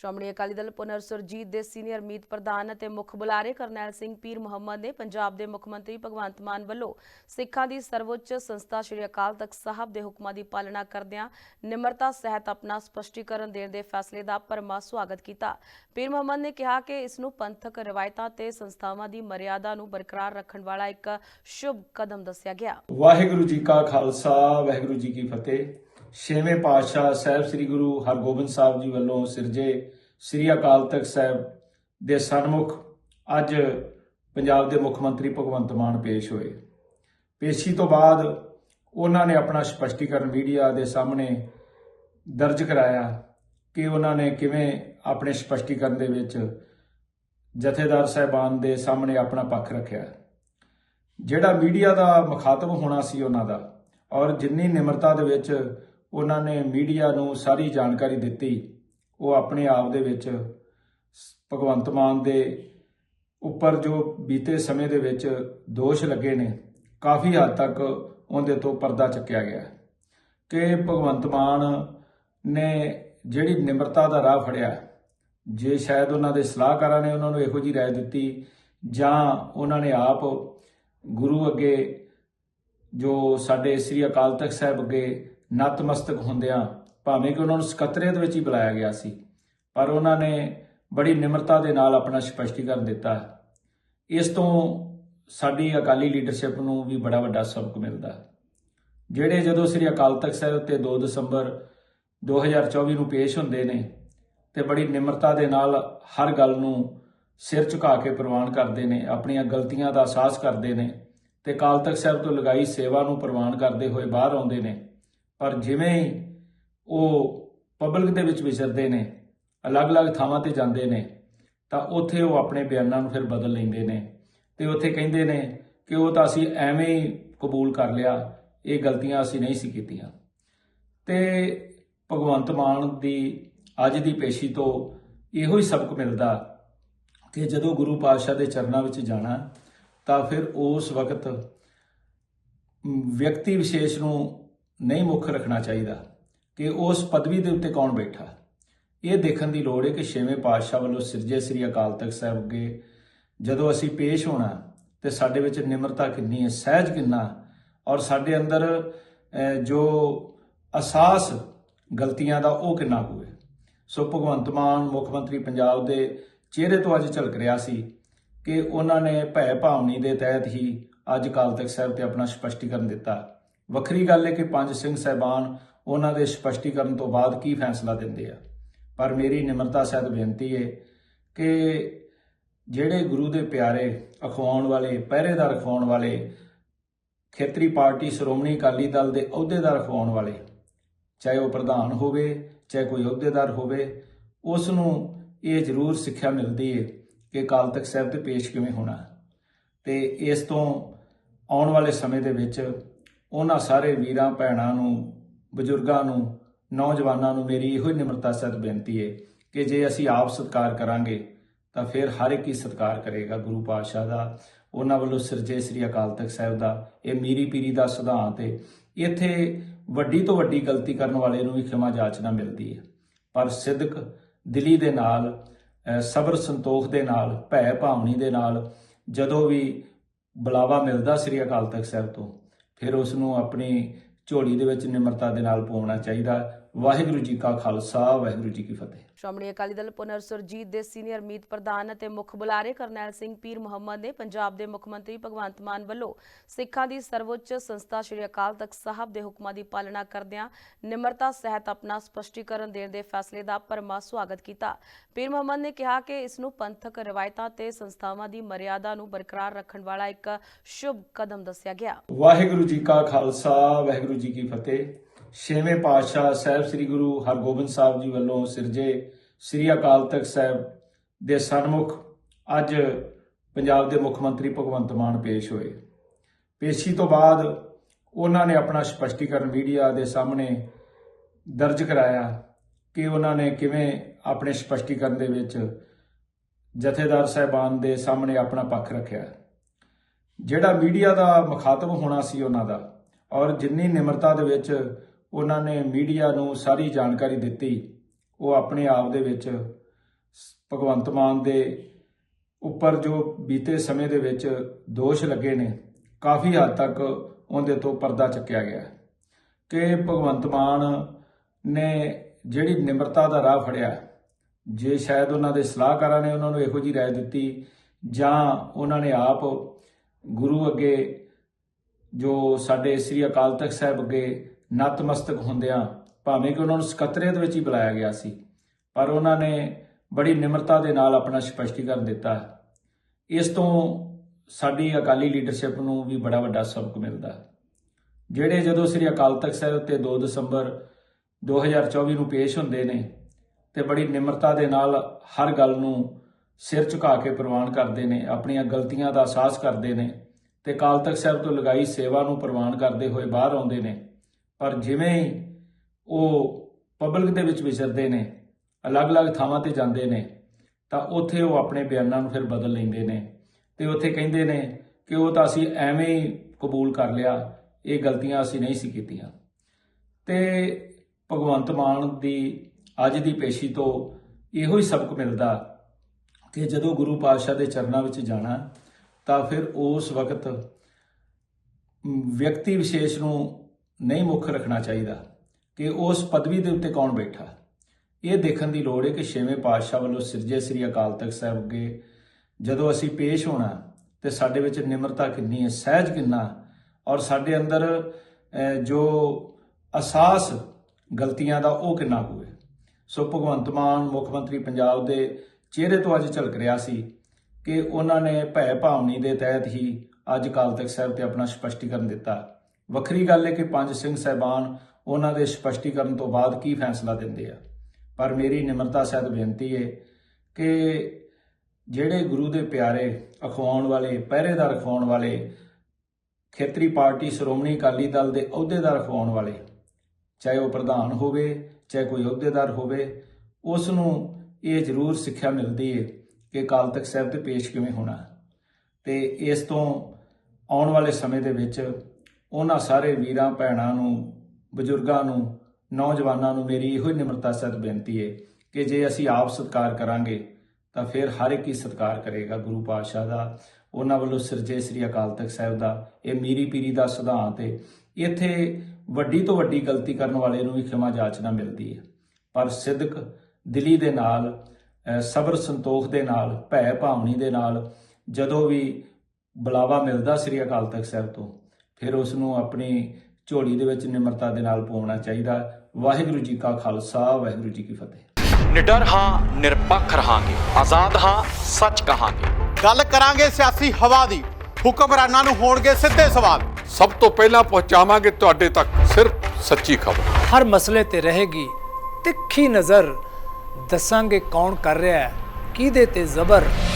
ਸ਼੍ਰੋਮਣੀ ਅਕਾਲੀ ਦਲ ਪੁਨਰ ਸੁਰਜੀਤ ਦੇ ਸੀਨੀਅਰ ਮੀਤ ਪ੍ਰਧਾਨ ਅਤੇ ਮੁੱਖ ਬੁਲਾਰੇ ਕਰਨੈਲ ਸਿੰਘ ਪੀਰ ਮੁਹੰਮਦ ਨੇ ਪੰਜਾਬ ਦੇ ਮੁੱਖ ਮੰਤਰੀ ਭਗਵੰਤ ਮਾਨ ਵੱਲੋਂ ਸਿੱਖਾਂ ਦੀ ਸਰਵਉੱਚ ਸੰਸਥਾ ਸ੍ਰੀ ਅਕਾਲ ਤਖਤ ਸਾਹਿਬ ਦੇ ਹੁਕਮਾਂ ਦੀ ਪਾਲਣਾ ਕਰਦਿਆਂ ਨਿਮਰਤਾ, ਸਹਿਤ ਆਪਣਾ ਸਪਸ਼ਟੀਕਰਨ ਦੇਣ ਦੇ ਫੈਸਲੇ ਦਾ ਭਰਮਾ ਸਵਾਗਤ ਕੀਤਾ। ਪੀਰ ਮੁਹੰਮਦ ਨੇ ਕਿਹਾ ਕਿ ਇਸ ਨੂੰ ਪੰਥਕ ਰਵਾਇਤਾਂ ਤੇ ਸੰਸਥਾਵਾਂ ਦੀ ਮਰਿਆਦਾ ਨੂੰ ਬਰਕਰਾਰ ਰੱਖਣ ਵਾਲਾ ਇੱਕ ਸ਼ੁਭ ਕਦਮ ਦੱਸਿਆ ਗਿਆ। ਵਾਹਿਗੁਰੂ ਜੀ ਕਾ ਖਾਲਸਾ, ਵਾਹਿਗੁਰੂ ਜੀ ਕੀ ਫਤਿਹ। ਛੇਵੇਂ ਪਾਤਸ਼ਾਹ ਸਾਹਿਬ ਸ੍ਰੀ ਗੁਰੂ ਹਰਗੋਬਿੰਦ ਸਾਹਿਬ ਜੀ ਵੱਲੋਂ ਸਿਰਜੇ ਸ੍ਰੀ ਅਕਾਲ ਤਖਤ ਸਾਹਿਬ ਦੇ ਸਨਮੁਖ ਅੱਜ ਪੰਜਾਬ ਦੇ ਮੁੱਖ ਮੰਤਰੀ ਭਗਵੰਤ ਮਾਨ ਪੇਸ਼ ਹੋਏ। ਪੇਸ਼ੀ ਤੋਂ ਬਾਅਦ ਉਹਨਾਂ ਨੇ ਆਪਣਾ ਸਪਸ਼ਟੀਕਰਨ ਮੀਡੀਆ ਦੇ ਸਾਹਮਣੇ ਦਰਜ ਕਰਾਇਆ ਕਿ ਉਹਨਾਂ ਨੇ ਕਿਵੇਂ ਆਪਣੇ ਸਪਸ਼ਟੀਕਰਨ ਦੇ ਵਿੱਚ ਜਥੇਦਾਰ ਸਾਹਿਬਾਨ ਦੇ ਸਾਹਮਣੇ ਆਪਣਾ ਪੱਖ ਰੱਖਿਆ। ਜਿਹੜਾ ਮੀਡੀਆ ਦਾ ਮੁਖਾਤਬ ਹੋਣਾ ਸੀ ਉਹਨਾਂ ਦਾ ਔਰ ਜਿੰਨੀ ਨਿਮਰਤਾ ਦੇ ਵਿੱਚ ਉਹਨਾਂ ਨੇ ਮੀਡੀਆ ਨੂੰ ਸਾਰੀ ਜਾਣਕਾਰੀ ਦਿੱਤੀ। ਉਹ ਆਪਣੇ ਆਪ ਦੇ ਵਿੱਚ ਸ- ਭਗਵੰਤ ਮਾਨ ਦੇ ਉੱਪਰ ਜੋ ਬੀਤੇ ਸਮੇਂ ਦੇ ਵਿੱਚ ਦੋਸ਼ ਲੱਗੇ ਨੇ, ਕਾਫੀ ਹੱਦ ਤੱਕ ਉਹਦੇ ਤੋਂ ਪਰਦਾ ਚੱਕਿਆ ਗਿਆ। ਕਿ ਭਗਵੰਤ ਮਾਨ ਨੇ ਜਿਹੜੀ ਨਿਮਰਤਾ ਦਾ ਰਾਹ ਫੜਿਆ, ਜੇ ਸ਼ਾਇਦ ਉਹਨਾਂ ਦੇ ਸਲਾਹਕਾਰਾਂ ਨੇ ਉਹਨਾਂ ਨੂੰ ਇਹੋ ਜੀ ਰਾਏ ਦਿੱਤੀ, ਜਾਂ ਉਹਨਾਂ ਨੇ ਆਪ ਗੁਰੂ ਅੱਗੇ ਜੋ ਸਾਡੇ ਸ੍ਰੀ ਅਕਾਲ ਤਖਤ ਸਾਹਿਬ ਅੱਗੇ ਨਤਮਸਤਕ ਹੁੰਦਿਆਂ ਭਾਵੇਂ ਕਿ ਉਹਨਾਂ ਨੂੰ ਸਕੱਤਰੇਤ ਵਿੱਚ ਹੀ ਬੁਲਾਇਆ ਗਿਆ ਸੀ, ਪਰ ਉਹਨਾਂ ਨੇ ਬੜੀ ਨਿਮਰਤਾ ਦੇ ਨਾਲ ਆਪਣਾ ਸਪਸ਼ਟੀਕਰਨ ਦਿੱਤਾ। ਇਸ ਤੋਂ ਸਾਡੀ ਅਕਾਲੀ ਲੀਡਰਸ਼ਿਪ ਨੂੰ ਵੀ ਬੜਾ ਵੱਡਾ ਸਬਕ ਮਿਲਦਾ। ਜਿਹੜੇ ਜਦੋਂ ਸ੍ਰੀ ਅਕਾਲ ਤਖਤ ਸਾਹਿਬ ਤੇ 2 ਦਸੰਬਰ 2024 ਨੂੰ ਪੇਸ਼ ਹੁੰਦੇ ਨੇ ਤੇ ਬੜੀ ਨਿਮਰਤਾ ਦੇ ਨਾਲ ਹਰ ਗੱਲ ਨੂੰ ਸਿਰ ਝੁਕਾ ਕੇ ਪ੍ਰਵਾਨ ਕਰਦੇ ਨੇ, ਆਪਣੀਆਂ ਗਲਤੀਆਂ ਦਾ ਅਹਿਸਾਸ ਕਰਦੇ ਨੇ ਤੇ ਅਕਾਲ ਤਖਤ ਸਾਹਿਬ ਤੋਂ ਲਗਾਈ ਸੇਵਾ ਨੂੰ ਪ੍ਰਵਾਨ ਕਰਦੇ ਹੋਏ ਬਾਹਰ ਆਉਂਦੇ ਨੇ ਪਰ ਜਿਵੇਂ ਹੀ ਉਹ ਪਬਲਿਕ ਦੇ ਵਿੱਚ ਵਿਚਰਦੇ ਨੇ, ਅਲੱਗ-ਅਲੱਗ ਥਾਵਾਂ ਤੇ ਜਾਂਦੇ ਨੇ, ਤਾਂ ਉੱਥੇ ਉਹ ਆਪਣੇ ਬਿਆਨਾਂ ਨੂੰ ਫਿਰ ਬਦਲ ਲੈਂਦੇ ਨੇ ਤੇ ਉੱਥੇ ਕਹਿੰਦੇ ਨੇ ਕਿ ਉਹ ਤਾਂ ਅਸੀਂ ਐਵੇਂ ਹੀ ਕਬੂਲ ਕਰ ਲਿਆ, ਇਹ ਗਲਤੀਆਂ ਅਸੀਂ ਨਹੀਂ ਸੀ ਕੀਤੀਆਂ। ਤੇ ਭਗਵੰਤ ਮਾਨ ਦੀ ਅੱਜ ਦੀ ਪੇਸ਼ੀ ਤੋਂ ਇਹੋ ਹੀ ਸਬਕ ਮਿਲਦਾ ਕਿ ਜਦੋਂ ਗੁਰੂ ਪਾਤਸ਼ਾਹ ਦੇ ਚਰਨਾਂ ਵਿੱਚ ਜਾਣਾ, ਤਾਂ ਫਿਰ ਉਸ ਵਕਤ ਵਿਅਕਤੀ ਵਿਸ਼ੇਸ਼ ਨੂੰ ਨਹੀਂ ਮੁੱਖ ਰੱਖਣਾ ਚਾਹੀਦਾ ਕਿ ਉਸ ਪਦਵੀ ਦੇ ਉੱਤੇ ਕੌਣ ਬੈਠਾ। ਇਹ ਦੇਖਣ ਦੀ ਲੋੜ ਹੈ ਕਿ ਛੇਵੇਂ ਪਾਤਸ਼ਾਹ ਵੱਲੋਂ ਸਿਰਜੇ ਸ੍ਰੀ ਅਕਾਲ ਤਖਤ ਸਾਹਿਬ ਅੱਗੇ ਜਦੋਂ ਅਸੀਂ ਪੇਸ਼ ਹੋਣਾ ਤੇ ਸਾਡੇ ਵਿੱਚ ਨਿਮਰਤਾ ਕਿੰਨੀ ਹੈ, ਸਹਿਜ ਕਿੰਨਾ ਔਰ ਸਾਡੇ ਅੰਦਰ ਜੋ ਅਹਿਸਾਸ ਗਲਤੀਆਂ ਦਾ ਉਹ ਕਿੰਨਾ ਕੁ ਹੈ। ਸੋ ਭਗਵੰਤ ਮਾਨ ਮੁੱਖ ਮੰਤਰੀ ਪੰਜਾਬ ਦੇ ਚਿਹਰੇ ਤੋਂ ਅੱਜ ਝਲਕ ਰਿਹਾ ਸੀ ਕਿ ਉਹਨਾਂ ਨੇ ਭੈ ਭਾਵਨੀ ਦੇ ਤਹਿਤ ਹੀ ਅੱਜ ਅਕਾਲ ਤਖਤ ਸਾਹਿਬ ਤੇ ਆਪਣਾ ਸਪਸ਼ਟੀਕਰਨ ਦਿੱਤਾ। ਵੱਖਰੀ ਗੱਲ ਹੈ ਕਿ ਪੰਜ ਸਿੰਘ ਸਹਿਬਾਨ ਉਹਨਾਂ ਦੇ ਸਪਸ਼ਟੀਕਰਨ ਤੋਂ ਬਾਅਦ ਕੀ ਫੈਸਲਾ ਦਿੰਦੇ ਆ? ਪਰ ਮੇਰੀ ਨਿਮਰਤਾ ਸਹਿਤ ਬੇਨਤੀ ਹੈ ਕਿ ਜਿਹੜੇ ਗੁਰੂ ਦੇ ਪਿਆਰੇ ਅਖਵਾਉਣ ਵਾਲੇ, ਪਹਿਰੇਦਾਰ ਅਖਵਾਉਣ ਵਾਲੇ, ਖੇਤਰੀ ਪਾਰਟੀ ਸ਼੍ਰੋਮਣੀ ਅਕਾਲੀ ਦਲ ਦੇ ਅਹੁਦੇਦਾਰ ਅਖਵਾਉਣ ਵਾਲੇ, ਚਾਹੇ ਉਹ ਪ੍ਰਧਾਨ ਹੋਵੇ, ਚਾਹੇ ਕੋਈ ਅਹੁਦੇਦਾਰ ਹੋਵੇ, ਉਸ ਨੂੰ ਇਹ ਜ਼ਰੂਰ ਸਿੱਖਿਆ ਮਿਲਦੀ ਹੈ ਕਿ ਅਕਾਲ ਤਖਤ ਸਾਹਿਬ ਤੇ ਪੇਸ਼ ਕਿਵੇਂ ਹੋਣਾ ਤੇ ਇਸ ਤੋਂ ਆਉਣ ਵਾਲੇ ਸਮੇਂ ਦੇ ਵਿੱਚ ਉਹਨਾਂ ਸਾਰੇ ਵੀਰਾਂ, ਭੈਣਾਂ ਨੂੰ, ਬਜ਼ੁਰਗਾਂ ਨੂੰ, ਨੌਜਵਾਨਾਂ ਨੂੰ ਮੇਰੀ ਇਹੋ ਹੀ ਨਿਮਰਤਾ ਸਹਿਤ ਬੇਨਤੀ ਹੈ ਕਿ ਜੇ ਅਸੀਂ ਆਪ ਸਤਿਕਾਰ ਕਰਾਂਗੇ, ਤਾਂ ਫਿਰ ਹਰ ਇੱਕ ਹੀ ਸਤਿਕਾਰ ਕਰੇਗਾ ਗੁਰੂ ਪਾਤਸ਼ਾਹ ਦਾ, ਉਹਨਾਂ ਵੱਲੋਂ ਸਿਰਜੇ ਸ੍ਰੀ ਅਕਾਲ ਤਖਤ ਸਾਹਿਬ ਦਾ, ਇਹ ਮੀਰੀ ਪੀਰੀ ਦਾ ਸਿਧਾਂਤ ਹੈ। ਇੱਥੇ ਵੱਡੀ ਤੋਂ ਵੱਡੀ ਗਲਤੀ ਕਰਨ ਵਾਲੇ ਨੂੰ ਵੀ ਖਿਮਾ ਜਾਚਨਾ ਮਿਲਦੀ ਹੈ। ਪਰ ਸਿੱਧਕ ਦਿਲੀ ਦੇ ਨਾਲ ਸਬਰ ਸੰਤੋਖ ਦੇ ਨਾਲ, ਭੈ ਭਾਵਨੀ ਦੇ ਨਾਲ ਜਦੋਂ ਵੀ ਬੁਲਾਵਾ ਮਿਲਦਾ ਸ੍ਰੀ ਅਕਾਲ ਤਖਤ ਸਾਹਿਬ ਤੋਂ ਫਿਰ ਉਸ ਨੂੰ ਆਪਣੀ ਝੋਲੀ ਦੇ ਵਿੱਚ ਨਿਮਰਤਾ ਦੇ ਨਾਲ ਪਾਉਣਾ ਚਾਹੀਦਾ। ਵਾਹਿਗੁਰੂ ਜੀ ਕਾ ਖਾਲਸਾ ਵਾਹਿਗੁਰੂ ਜੀ ਕੀ ਫਤਿਹ। ਸ਼੍ਰੋਮਣੀ ਅਕਾਲੀ ਦਲ ਪੁਨਰ ਸੁਰਜੀਤ ਦੇ ਸੀਨੀਅਰ ਮੀਤ ਪ੍ਰਧਾਨ ਅਤੇ ਮੁੱਖ ਬੁਲਾਰੇ ਕਰਨੈਲ ਸਿੰਘ ਪੀਰ ਮੁਹੰਮਦ ਨੇ ਪੰਜਾਬ ਦੇ ਮੁੱਖ ਮੰਤਰੀ ਭਗਵੰਤ ਮਾਨ ਵੱਲੋਂ ਸਿੱਖਾਂ ਦੀ ਸਰਵਉੱਚ ਸੰਸਥਾ ਸ੍ਰੀ ਅਕਾਲ ਤਖਤ ਸਾਹਿਬ ਦੇ ਹੁਕਮਾਂ ਦੀ ਪਾਲਣਾ ਕਰਦਿਆਂ ਨਿਮਰਤਾ ਸਹਿਤ ਆਪਣਾ ਸਪਸ਼ਟੀਕਰਨ ਦੇਣ ਦੇ ਫੈਸਲੇ ਦਾ ਭਰਮਾ ਸਵਾਗਤ ਕੀਤਾ। ਪੀਰ ਮੁਹੰਮਦ ਨੇ ਕਿਹਾ ਕਿ ਇਸ ਨੂੰ ਪੰਥਕ ਰਵਾਇਤਾਂ ਤੇ ਸੰਸਥਾਵਾਂ ਦੀ ਮਰਿਆਦਾ ਨੂੰ ਬਰਕਰਾਰ ਰੱਖਣ ਵਾਲਾ ਇੱਕ ਸ਼ੁਭ ਕਦਮ ਦੱਸਿਆ ਗਿਆ। ਵਾਹਿਗੁਰੂ ਜੀ ਕਾ ਖਾਲਸਾ ਵਾਹਿਗੁਰੂ ਜੀ ਕੀ ਫਤਿਹ। ਛੇਵੇਂ ਪਾਤਸ਼ਾਹ ਸਾਹਿਬ ਸ੍ਰੀ ਗੁਰੂ ਹਰਗੋਬਿੰਦ ਸਾਹਿਬ ਜੀ ਵੱਲੋਂ ਸਿਰਜੇ ਸ੍ਰੀ ਅਕਾਲ ਤਖਤ ਸਾਹਿਬ ਦੇ ਸਨਮੁਖ ਅੱਜ ਪੰਜਾਬ ਦੇ ਮੁੱਖ ਮੰਤਰੀ ਭਗਵੰਤ ਮਾਨ ਪੇਸ਼ ਹੋਏ। ਪੇਸ਼ੀ ਤੋਂ ਬਾਅਦ ਉਹਨਾਂ ਨੇ ਆਪਣਾ ਸਪਸ਼ਟੀਕਰਨ ਮੀਡੀਆ ਦੇ ਸਾਹਮਣੇ ਦਰਜ ਕਰਾਇਆ ਕਿ ਉਹਨਾਂ ਨੇ ਕਿਵੇਂ ਆਪਣੇ ਸਪਸ਼ਟੀਕਰਨ ਦੇ ਵਿੱਚ ਜਥੇਦਾਰ ਸਾਹਿਬਾਨ ਦੇ ਸਾਹਮਣੇ ਆਪਣਾ ਪੱਖ ਰੱਖਿਆ। ਜਿਹੜਾ ਮੀਡੀਆ ਦਾ ਮੁਖਾਤਬ ਹੋਣਾ ਸੀ ਉਹਨਾਂ ਦਾ ਔਰ ਜਿੰਨੀ ਨਿਮਰਤਾ ਦੇ ਵਿੱਚ ਉਹਨਾਂ ਨੇ ਮੀਡੀਆ ਨੂੰ ਸਾਰੀ ਜਾਣਕਾਰੀ ਦਿੱਤੀ। ਉਹ ਆਪਣੇ ਆਪ ਦੇ ਵਿੱਚ ਭਗਵੰਤ ਮਾਨ ਦੇ ਉੱਪਰ ਜੋ ਬੀਤੇ ਸਮੇਂ ਦੇ ਵਿੱਚ ਦੋਸ਼ ਲੱਗੇ ਨੇ, ਕਾਫੀ ਹੱਦ ਤੱਕ ਉਹਦੇ ਤੋਂ ਪਰਦਾ ਚੱਕਿਆ ਗਿਆ। ਕਿ ਭਗਵੰਤ ਮਾਨ ਨੇ ਜਿਹੜੀ ਨਿਮਰਤਾ ਦਾ ਰਾਹ ਫੜਿਆ, ਜੇ ਸ਼ਾਇਦ ਉਹਨਾਂ ਦੇ ਸਲਾਹਕਾਰਾਂ ਨੇ ਉਹਨਾਂ ਨੂੰ ਇਹੋ ਜੀ ਰਾਏ ਦਿੱਤੀ, ਜਾਂ ਉਹਨਾਂ ਨੇ ਆਪ ਗੁਰੂ ਅੱਗੇ ਜੋ ਸਾਡੇ ਸ੍ਰੀ ਅਕਾਲ ਤਖਤ ਸਾਹਿਬ ਅੱਗੇ ਨਤਮਸਤਕ ਹੁੰਦਿਆਂ ਭਾਵੇਂ ਕਿ ਉਹਨਾਂ ਨੂੰ ਸਕੱਤਰੇਤ ਵਿੱਚ ਹੀ ਬੁਲਾਇਆ ਗਿਆ ਸੀ, ਪਰ ਉਹਨਾਂ ਨੇ ਬੜੀ ਨਿਮਰਤਾ ਦੇ ਨਾਲ ਆਪਣਾ ਸਪਸ਼ਟੀਕਰਨ ਦਿੱਤਾ। ਇਸ ਤੋਂ ਸਾਡੀ ਅਕਾਲੀ ਲੀਡਰਸ਼ਿਪ ਨੂੰ ਵੀ ਬੜਾ ਵੱਡਾ ਸਬਕ ਮਿਲਦਾ। ਜਿਹੜੇ ਜਦੋਂ ਸ੍ਰੀ ਅਕਾਲ ਤਖਤ ਸਾਹਿਬ ਤੇ 2 ਦਸੰਬਰ 2024 ਨੂੰ ਪੇਸ਼ ਹੁੰਦੇ ਨੇ ਤੇ ਬੜੀ ਨਿਮਰਤਾ ਦੇ ਨਾਲ ਹਰ ਗੱਲ ਨੂੰ ਸਿਰ ਝੁਕਾ ਕੇ ਪ੍ਰਵਾਨ ਕਰਦੇ ਨੇ, ਆਪਣੀਆਂ ਗਲਤੀਆਂ ਦਾ ਅਹਿਸਾਸ ਕਰਦੇ ਨੇ ਤੇ ਅਕਾਲ ਤਖਤ ਸਾਹਿਬ ਤੋਂ ਲਗਾਈ ਸੇਵਾ ਨੂੰ ਪ੍ਰਵਾਨ ਕਰਦੇ ਹੋਏ ਬਾਹਰ ਆਉਂਦੇ ਨੇ ਪਰ ਜਿਵੇਂ ਹੀ ਉਹ ਪਬਲਿਕ ਦੇ ਵਿੱਚ ਵਿਚਰਦੇ ਨੇ, ਅਲੱਗ-ਅਲੱਗ ਥਾਵਾਂ ਤੇ ਜਾਂਦੇ ਨੇ, ਤਾਂ ਉੱਥੇ ਉਹ ਆਪਣੇ ਬਿਆਨਾਂ ਨੂੰ ਫਿਰ ਬਦਲ ਲੈਂਦੇ ਨੇ ਤੇ ਉੱਥੇ ਕਹਿੰਦੇ ਨੇ ਕਿ ਉਹ ਤਾਂ ਅਸੀਂ ਐਵੇਂ ਹੀ ਕਬੂਲ ਕਰ ਲਿਆ, ਇਹ ਗਲਤੀਆਂ ਅਸੀਂ ਨਹੀਂ ਸੀ ਕੀਤੀਆਂ। ਤੇ ਭਗਵੰਤ ਮਾਨ ਦੀ ਅੱਜ ਦੀ ਪੇਸ਼ੀ ਤੋਂ ਇਹੋ ਹੀ ਸਬਕ ਮਿਲਦਾ ਕਿ ਜਦੋਂ ਗੁਰੂ ਪਾਤਸ਼ਾਹ ਦੇ ਚਰਨਾਂ ਵਿੱਚ ਜਾਣਾ, ਤਾਂ ਫਿਰ ਉਸ ਵਕਤ ਵਿਅਕਤੀ ਵਿਸ਼ੇਸ਼ ਨੂੰ ਨਹੀਂ ਮੁੱਖ ਰੱਖਣਾ ਚਾਹੀਦਾ ਕਿ ਉਸ ਪਦਵੀ ਦੇ ਉੱਤੇ ਕੌਣ ਬੈਠਾ। ਇਹ ਦੇਖਣ ਦੀ ਲੋੜ ਹੈ ਕਿ ਛੇਵੇਂ ਪਾਤਸ਼ਾਹ ਵੱਲੋਂ ਸਿਰਜੇ ਸ੍ਰੀ ਅਕਾਲ ਤਖਤ ਸਾਹਿਬ ਅੱਗੇ ਜਦੋਂ ਅਸੀਂ ਪੇਸ਼ ਹੋਣਾ ਤੇ ਸਾਡੇ ਵਿੱਚ ਨਿਮਰਤਾ ਕਿੰਨੀ ਹੈ, ਸਹਿਜ ਕਿੰਨਾ ਔਰ ਸਾਡੇ ਅੰਦਰ ਜੋ ਅਹਿਸਾਸ ਗਲਤੀਆਂ ਦਾ ਉਹ ਕਿੰਨਾ ਹੋਵੇ ਸੋ ਭਗਵੰਤ ਮਾਨ, ਮੁੱਖ ਮੰਤਰੀ ਪੰਜਾਬ ਦੇ ਚਿਹਰੇ ਤੋਂ ਅੱਜ ਝਲਕ ਰਿਹਾ ਸੀ ਕਿ ਉਹਨਾਂ ਨੇ ਭੈ ਭਾਵਨੀ ਦੇ ਤਹਿਤ ਹੀ ਅੱਜ ਅਕਾਲ ਤਖਤ ਸਾਹਿਬ ਤੇ ਆਪਣਾ ਸਪਸ਼ਟੀਕਰਨ ਦਿੱਤਾ। ਵੱਖਰੀ ਗੱਲ ਹੈ ਕਿ ਪੰਜ ਸਿੰਘ ਸਹਿਬਾਨ ਉਹਨਾਂ ਦੇ ਸਪਸ਼ਟੀਕਰਨ ਤੋਂ ਬਾਅਦ ਕੀ ਫੈਸਲਾ ਦਿੰਦੇ ਆ? ਪਰ ਮੇਰੀ ਨਿਮਰਤਾ ਸਹਿਤ ਬੇਨਤੀ ਹੈ ਕਿ ਜਿਹੜੇ ਗੁਰੂ ਦੇ ਪਿਆਰੇ ਅਖਵਾਉਣ ਵਾਲੇ, ਪਹਿਰੇਦਾਰ ਅਖਵਾਉਣ ਵਾਲੇ, ਖੇਤਰੀ ਪਾਰਟੀ ਸ਼੍ਰੋਮਣੀ ਅਕਾਲੀ ਦਲ ਦੇ ਅਹੁਦੇਦਾਰ ਅਖਵਾਉਣ ਵਾਲੇ, ਚਾਹੇ ਉਹ ਪ੍ਰਧਾਨ ਹੋਵੇ, ਚਾਹੇ ਕੋਈ ਅਹੁਦੇਦਾਰ ਹੋਵੇ, ਉਸ ਨੂੰ ਇਹ ਜ਼ਰੂਰ ਸਿੱਖਿਆ ਮਿਲਦੀ ਹੈ ਕਿ ਅਕਾਲ ਤਖਤ ਸਾਹਿਬ ਤੇ ਪੇਸ਼ ਕਿਵੇਂ ਹੋਣਾ। ਤੇ ਇਸ ਤੋਂ ਆਉਣ ਵਾਲੇ ਸਮੇਂ ਦੇ ਵਿੱਚ ਉਹਨਾਂ ਸਾਰੇ ਵੀਰਾਂ, ਭੈਣਾਂ ਨੂੰ, ਬਜ਼ੁਰਗਾਂ ਨੂੰ, ਨੌਜਵਾਨਾਂ ਨੂੰ ਮੇਰੀ ਇਹੋ ਹੀ ਨਿਮਰਤਾ ਸਹਿਤ ਬੇਨਤੀ ਹੈ ਕਿ ਜੇ ਅਸੀਂ ਆਪ ਸਤਿਕਾਰ ਕਰਾਂਗੇ, ਤਾਂ ਫਿਰ ਹਰ ਇੱਕ ਹੀ ਸਤਿਕਾਰ ਕਰੇਗਾ ਗੁਰੂ ਪਾਤਸ਼ਾਹ ਦਾ, ਉਹਨਾਂ ਵੱਲੋਂ ਸਿਰਜੇ ਸ੍ਰੀ ਅਕਾਲ ਤਖਤ ਸਾਹਿਬ ਦਾ, ਇਹ ਮੀਰੀ ਪੀਰੀ ਦਾ ਸਿਧਾਂਤ ਹੈ। ਇੱਥੇ ਵੱਡੀ ਤੋਂ ਵੱਡੀ ਗਲਤੀ ਕਰਨ ਵਾਲੇ ਨੂੰ ਵੀ ਖਿਮਾ ਜਾਚਨਾ ਮਿਲਦੀ ਹੈ। ਪਰ ਸਿੱਧਕ ਦਿਲੀ ਦੇ ਨਾਲ ਸਬਰ ਸੰਤੋਖ ਦੇ ਨਾਲ, ਭੈ ਭਾਵਨੀ ਦੇ ਨਾਲ ਜਦੋਂ ਵੀ ਬੁਲਾਵਾ ਮਿਲਦਾ ਸ੍ਰੀ ਅਕਾਲ ਤਖਤ ਸਾਹਿਬ ਤੋਂ ਫਿਰ ਉਸ ਨੂੰ ਆਪਣੀ ਝੋਲੀ ਦੇ ਵਿੱਚ ਨਿਮਰਤਾ ਦੇ ਨਾਲ ਪਾਉਣਾ ਚਾਹੀਦਾ। ਵਾਹਿਗੁਰੂ ਜੀ ਕਾ ਖਾਲਸਾ ਵਾਹਿਗੁਰੂ ਜੀ ਕੀ ਫਤਿਹ। ਨਿਡਰ ਹਾਂ ਨਿਰਪੱਖ ਰਹਾਂਗੇ। ਆਜ਼ਾਦ ਹਾਂ ਸੱਚ ਕਹਾਂਗੇ। ਗੱਲ ਕਰਾਂਗੇ ਸਿਆਸੀ ਹਵਾ ਦੀ। ਹੁਕਮਰਾਨਾਂ ਨੂੰ ਹੋਣਗੇ ਸਿੱਧੇ ਸਵਾਲ। ਸਭ ਤੋਂ ਪਹਿਲਾਂ ਪਹੁੰਚਾਵਾਂਗੇ ਤੁਹਾਡੇ ਤੱਕ ਸਿਰਫ ਸੱਚੀ ਖਬਰ। ਹਰ ਮਸਲੇ ਤੇ ਰਹੇਗੀ ਤਿੱਖੀ ਨਜ਼ਰ। ਦੱਸਾਂਗੇ ਕੌਣ ਕਰ ਰਿਹਾ ਹੈ ਕਿਹਦੇ ਤੇ ਜ਼ਬਰ।